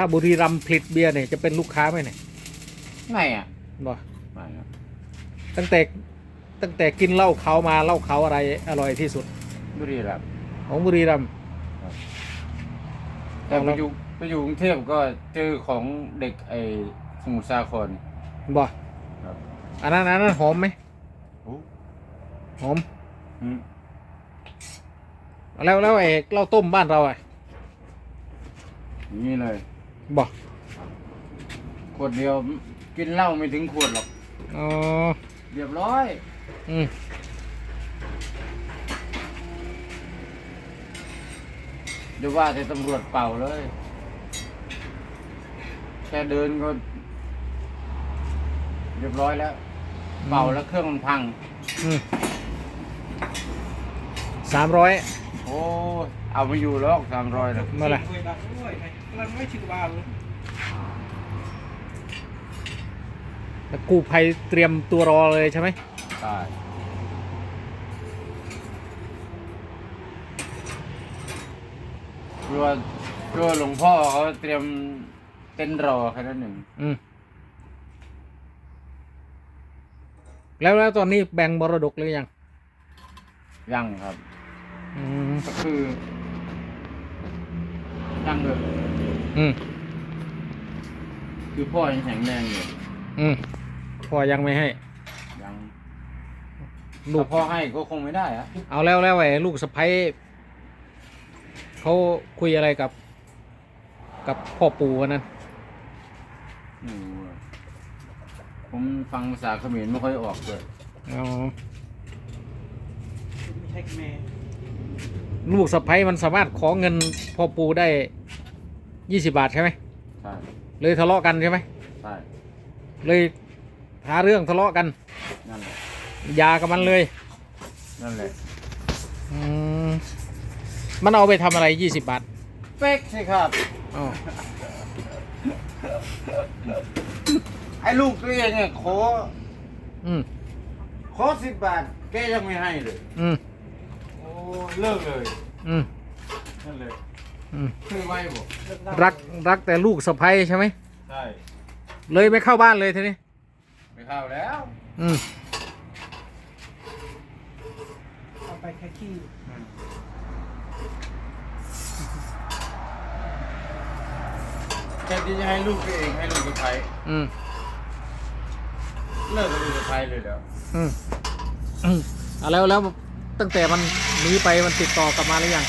ถ้าบุรีรัมย์ผลิตเบียร์เนี่ยจะเป็นลูกค้าไหมเนี่ยไม่อะบ่ไม่ครับตั้งแต่ตั้งแต่กินเหล้าเขามาเหล้าเขาอะไรอร่อยที่สุด บุรีรัมย์ของบุรีรัมย์แต่ไปอยู่ไปอยู่กรุงเทพก็เจอของเด็กไอ้สมุทรสาครบ่ครับอันนั้นอันนั้นหอมไหมโอ้หอมอืมแล้วแล้วไอ้เหล้าต้มบ้านเราอะอย่างนี้เลย บ่ขวดเดียวกินเหล้าไม่ถึงขวดหรอก อ๋อ เรียบร้อย อืมเดี๋ยวว่าแต่ตำรวจเป่าเลย แค่เดินก็ เรียบร้อยแล้ว เป่าแล้วเครื่องมันพัง อืมสามร้อย โอ้ยเอาไม่อยู่หรอกสามร้อยเลยเมื่อไหร่มันไม่ชื่อว่าเลยแล้วกู้ภัยเตรียมตัวรอเลยใช่ไหมใช่กลัวกลัวหลวงพ่อเขาเตรียมเต้นรอแค่นั้นหนึ่งอืมแล้วแล้วตอนนี้แบ่งมรดกหรือยัง ยังครับ อืมก็คือยังเลยอืมคือพ่อยังแข็งแรงอยู่อืมพ่อยังไม่ให้ ยังลูถ้ากกพ่อให้ก็คงไม่ได้อะเอาแล้วแล้วไอ้ลูกสะพ้ยเขาคุยอะไรกับ กับพ่อปู่วันนั้นไม่รู้อะผมฟังภาษาเขมรไม่ค่อยออกเลย อ๋อ ไม่ใช่แม่ ลูกสะพ้ยมันสามารถขอเงินพ่อปู่ได้ยี่สิบาทใช่ไหมใช่เลยทะเลาะกันใช่ไหมใช่เลยหาเรื่องทะเลาะกันนั่นแหละยากับมันเลยนั่นแหละอืมมันเอาไปทำอะไรยี่สิบบาทเป๊กสิครับ อ๋อไอ้ลูกตัวเองเนี่ยขออืมขอสิบบาทแกยังไม่ให้เลย อืมโอ้ เลิกเลยอืมนั่นเลยอืมคือไม่บอกรักรักแต่ลูกสะพ้ยใช่ไหมใช่เลยไม่เข้าบ้านเลยทีนี้ไม่เข้าแล้วอืมเอาไปแค่ขี้แกที่จะให้ลูกตัวเองให้ลูกสะใภ้อืมเลิกกับลูกสะใภ้เลยแล้วอืมอืมอะแล้วแล้วตั้งแต่มันห นีไปมันติดต่อกลับมาหรือยัง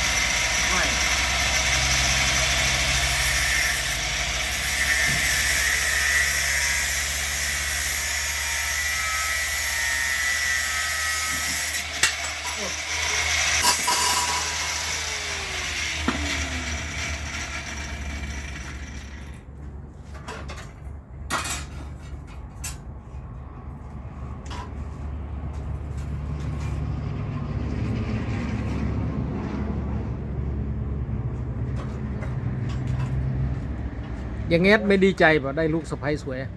อย่างเงี้ยไม่ดีใจป่ะได้ลูกสะพ้ยสวยอะ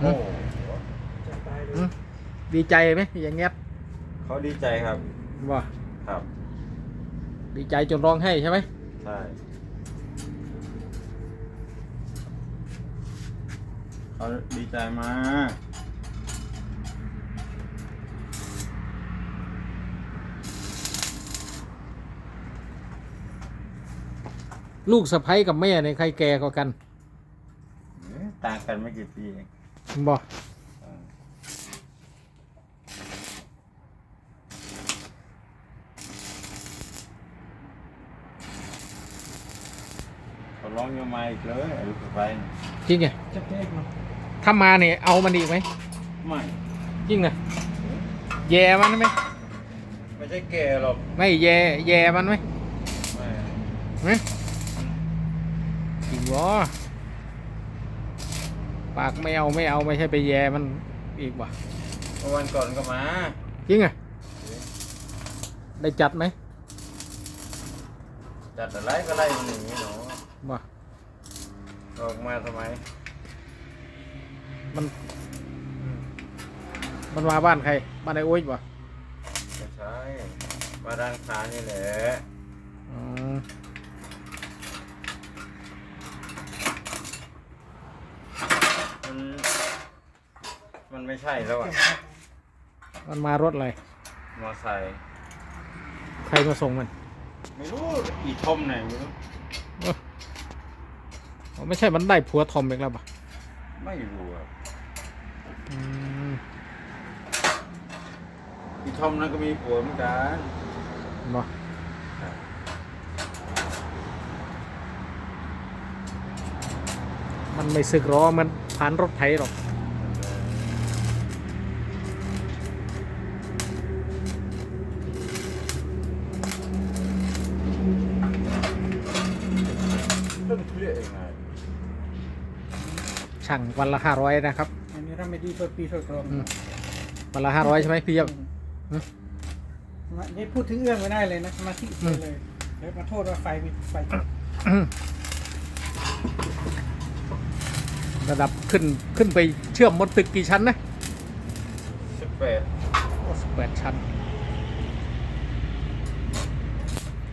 โอ้จะตายเลอืยมดีใจไหมอย่างเงี้ยเขาดีใจครับ ว่าครับ ดีใจจนร้องไห้ใช่ไหมใช่เขาดีใจมาก ลูกสะพ้ยกับแม่เนี่ยใครแก่กว่ากันต่างกันไม่กี่ปีเองบ่เขาร้องยังมาอีกเลยไอ้ลูกสะใภ้จริงไงจะเจ๊กเนาะถ้ามาเนี่ยเอามันอีกไหมไม่จริงไงแย่มันไหมไม่ใช่แก่หรอกไม่แย่แย่มันไหมไม่เฮ้ยจริง วะปากไม่เอาไม่เอาไม่ใช่ไปแย่มันอีกว่ะเมื่อวันก่อนก็มาจริงไงได้จัดไหมจัดอะไรก็ไล่มันอย่างนี้หนูบ่ออกมาทำไม มัน มันมาบ้านใครบ้านไอ้โอ้ยบ่ไม่ใช่มาด้านค้านี่แหละ อืม มัน มันไม่ใช่แล้วอะมันมารถอะไร มอไซค์ใครมาส่งมันไม่รู้อีทมไหนไม่รู้อ๋อไม่ใช่มันได้ผัวทอมอีกแล้วปะไม่รู้อะอืมอีทอมนั้นก็มีผัวเหมือนกันบ่ มันไม่สึกหรอมันผ่านรถไถหรอกเรื่องเครียดเองไงช่างวันละห้าร้อยนะครับ อันนี้เราไม่ดีเปิดปีเปิดกรองอืม วันละห้าร้อยใช่ไหมพี่เยี่ยม อืมมานี่พูดถึงเอื้องไม่ได้เลยนะสมาธิเสียเลยเดี๋ยวมาโทษว่าไฟมีไฟช็อต ระดับขึ้นขึ้นไปเชื่อมบนตึกกี่ชั้นนะสิบแปดโอ้แปดชั้น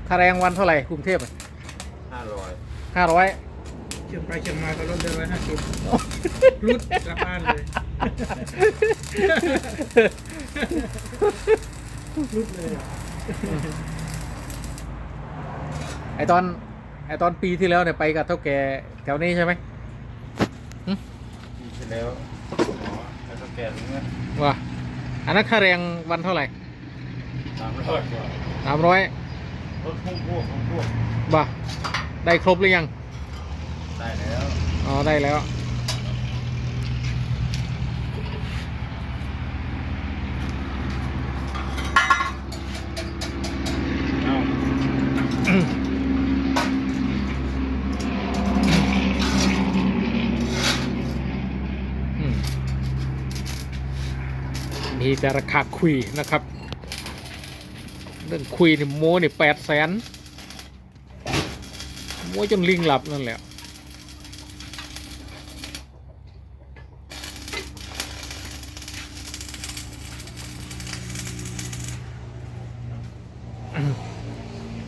ค่าแรงวันเท่าไหร่กรุงเทพห้าร้อยห้าร้อยเชียงไปเชียงมาก็ลดเดือนละห้าสิบรุดกลับบ้านเลยรุดเลยอะไอตอนไอตอนปีที่แล้วเนี่ยไปกับเท่าแก่แถวนี้ใช่ไหม ปีที่แล้วอ๋อแล้วก็แก่รู้ไหมว่าอันนั้นค่าแรงวันเท่าไหร่สามร้อยกว่าสามร้อยรถพุ่งพวกพุ่งพวกบ่าได้ครบหรือยัง ได้แล้ว อ๋อ ได้แล้ว มีแต่ราคาคุยนะครับ เรื่องคุยนี่โมนี่แปดแสนโมจนลิงหลับนั่นแหละ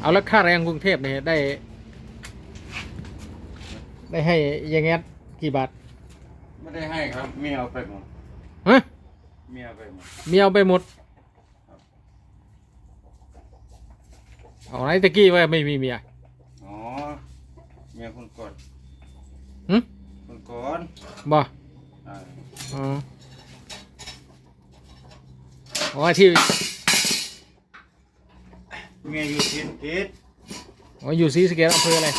เอาแล้วค่าแรงกรุงเทพเนี่ยได้ ได้ให้ยังไงกี่บาท ไม่ได้ให้ครับ มีเอาไปหมด เมียเอาไปหมดเมียเอาไปหมดเอาไหนตะกี้ว่าไม่มีเมียอ๋อเมียคนกดหึคนก่อนบ่อ่าอ๋ออ๋อที่เมียอยู่ทิศทิศอ๋ออยู่ศรีสะเกษอำเภออะไร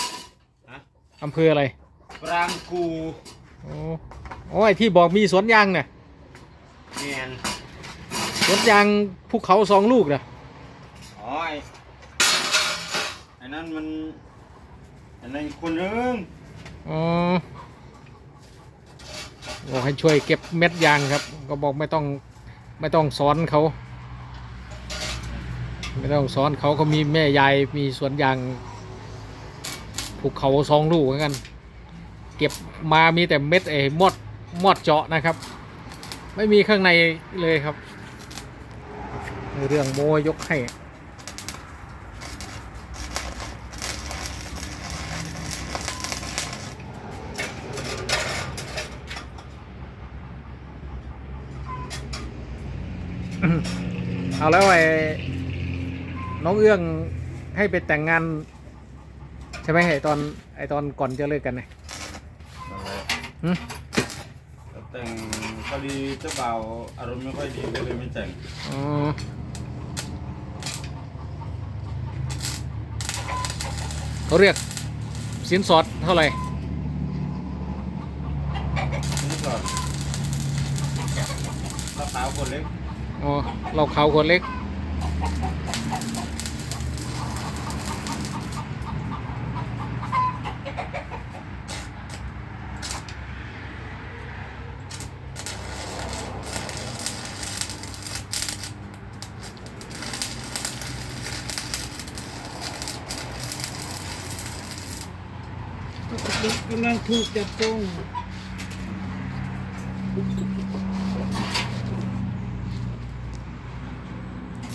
ฮะอำเภออะไรปรางกูอ๋ออ๋อไอที่บอกมีสวนยางน่ะเมียน สวนยางภูเขาสองลูกน่ะอ๋อไอ้ไอ้นั่นมันไอ้นั่นอีกคนนึงอ๋อบอกให้ช่วยเก็บเม็ดยางครับ ก็บอกไม่ต้องไม่ต้องสอนเขา ไม่ต้องสอนเขาเขามีแม่ยายมีสวนยางภูเขาสองลูกเหมือนกัน เก็บมามีแต่เม็ดไอ้มอดมอดเจาะนะครับ ไม่มีข้างในเลยครับ เรื่องโมยกให้เอาแล้วไอ้น้องเอื้องให้ไปแต่งงาน ใช่ไหมไอ้ตอนไอ้ตอนก่อนจะเลิกกันเนี่ยนั่นแหละหึแล้วแต่งพอดีเจ้าบ่าวอารมณ์ไม่ค่อยดีก็เลยไม่แต่งอ๋อ เขาเรียกสินสอดเท่าไหร่นี่ก่อนตาสาวคนเล็กอ๋อเราเขาคนเล็ก กำลังถูกจับต้อง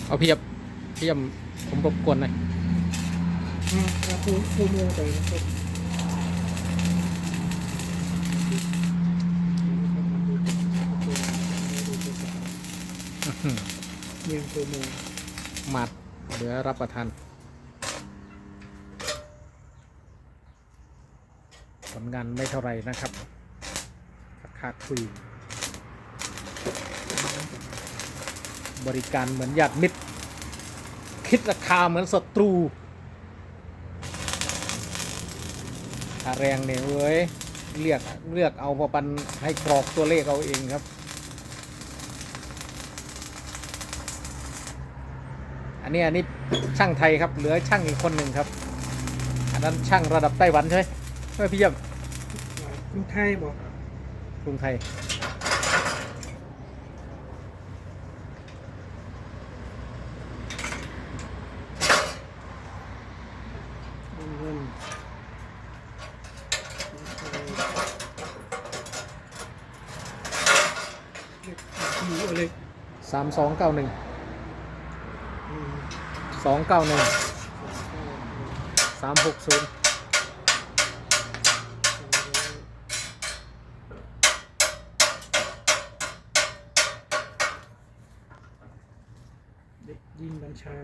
เอาเพียบเพียบผมรบกวนหน่อยอ่ครูคผู้มือไปนะครัยงตัวมือ หมัดเดี๋ยวรับประทาน ลงานไม่เท่าไรนะครับคาคุย บริการเหมือนญาติมิตร คิดราคาเหมือนศัตรูค่าแรงเนี่ยเว้ยเรียกเลือกเอาประปันให้กรอกตัวเลขเอาเองครับ อันนี้อันนี้ช่างไทยครับ เหลือช่างอีกคนหนึ่งครับ อันนั้นช่างระดับไต้หวันใช่ไหมใช่ไหมพี่เยี่ยม กรุงไทยบอกกรุงไทยเงินมีอะไรสามสองเก้าหนึ่งสองเก้าหนึ่ง สามหกศูนย์ เด็กยิงบัญชา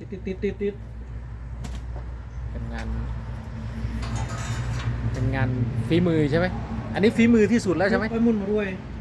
ติดติดติดติดติดเป็นงาน เป็นงานฝีมือใช่ไหม อันนี้ฝีมือที่สุดแล้วใช่ไหม ไปมุ่นมารวยอ